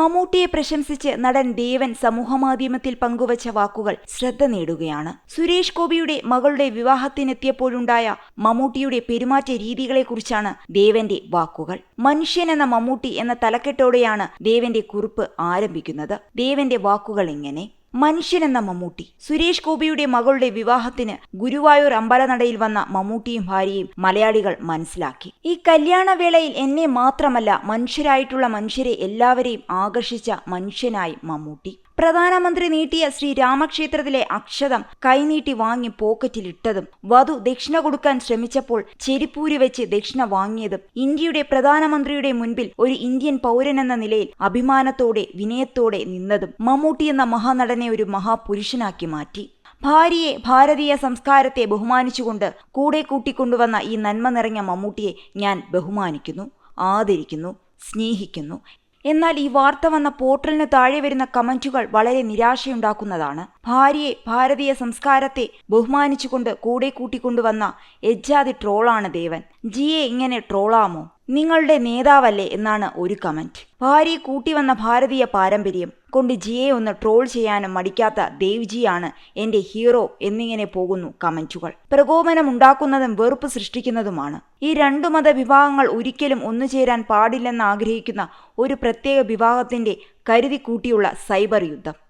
മമ്മൂട്ടിയെ പ്രശംസിച്ച് നടൻ ദേവൻ സമൂഹമാധ്യമത്തിൽ പങ്കുവച്ച വാക്കുകൾ ശ്രദ്ധ നേടുകയാണ്. സുരേഷ് ഗോപിയുടെ മകളുടെ വിവാഹത്തിനെത്തിയപ്പോഴുണ്ടായ മമ്മൂട്ടിയുടെ പെരുമാറ്റ രീതികളെക്കുറിച്ചാണ് ദേവന്റെ വാക്കുകൾ. മനുഷ്യൻ എന്ന മമ്മൂട്ടി എന്ന തലക്കെട്ടോടെയാണ് ദേവന്റെ കുറിപ്പ് ആരംഭിക്കുന്നത്. ദേവന്റെ വാക്കുകൾ ഇങ്ങനെ. മനുഷ്യനെന്ന മമ്മൂട്ടി. സുരേഷ് ഗോപിയുടെ മകളുടെ വിവാഹത്തിന് ഗുരുവായൂർ അമ്പലനടയിൽ വന്ന മമ്മൂട്ടിയും ഭാര്യയും മലയാളികൾ മനസ്സിലാക്കി. ഈ കല്യാണവേളയിൽ എന്നെ മാത്രമല്ല മനുഷ്യരായിട്ടുള്ള മനുഷ്യരെ എല്ലാവരെയും ആകർഷിച്ച മനുഷ്യനായി മമ്മൂട്ടി. പ്രധാനമന്ത്രി നീട്ടിയ ശ്രീരാമക്ഷേത്രത്തിലെ അക്ഷതം കൈനീട്ടി വാങ്ങി പോക്കറ്റിലിട്ടതും വധു ദക്ഷിണ കൊടുക്കാൻ ശ്രമിച്ചപ്പോൾ ചെരിപ്പൂരി വെച്ച് ദക്ഷിണ വാങ്ങിയതും ഇന്ത്യയുടെ പ്രധാനമന്ത്രിയുടെ മുൻപിൽ ഒരു ഇന്ത്യൻ പൗരൻ എന്ന നിലയിൽ അഭിമാനത്തോടെ വിനയത്തോടെ നിന്നതും മമ്മൂട്ടി എന്ന മഹാനടനെ ഒരു മഹാപുരുഷനാക്കി മാറ്റി. ഭാര്യയെ ഭാരതീയ സംസ്കാരത്തെ ബഹുമാനിച്ചുകൊണ്ട് കൂടെ കൂട്ടിക്കൊണ്ടുവന്ന ഈ നന്മ നിറഞ്ഞ മമ്മൂട്ടിയെ ഞാൻ ബഹുമാനിക്കുന്നു ആദരിക്കുന്നു സ്നേഹിക്കുന്നു. എന്നാൽ ഈ വാർത്ത വന്ന പോർട്ടലിന് താഴെ വരുന്ന കമന്റുകൾ വളരെ നിരാശയുണ്ടാക്കുന്നതാണ്. ഭാര്യയെ ഭാരതീയ സംസ്കാരത്തെ ബഹുമാനിച്ചുകൊണ്ട് കൂടെ കൂട്ടിക്കൊണ്ടുവന്ന എജ്ജാതി ട്രോളാണ് ദേവൻ. ജിയെ ഇങ്ങനെ ട്രോളാമോ? നിങ്ങളുടെ നേതാവല്ലേ എന്നാണ് ഒരു കമന്റ്. ഭാര്യയെ കൂട്ടിവന്ന ഭാരതീയ പാരമ്പര്യം കൊണ്ട് ജിയെ ഒന്ന് ട്രോൾ ചെയ്യാനും മടിക്കാത്ത ദേവ്ജിയാണ് എന്റെ ഹീറോ എന്നിങ്ങനെ പോകുന്നു കമന്റുകൾ പ്രകോപനം ഉണ്ടാക്കുന്നതും വെറുപ്പ് സൃഷ്ടിക്കുന്നതുമാണ്. ഈ രണ്ടു മത വിഭാഗങ്ങൾ ഒരിക്കലും ഒന്നുചേരാൻ പാടില്ലെന്ന് ആഗ്രഹിക്കുന്ന ഒരു പ്രത്യേക വിഭാഗത്തിന്റെ കരുതി കൂട്ടിയുള്ള സൈബർ യുദ്ധം.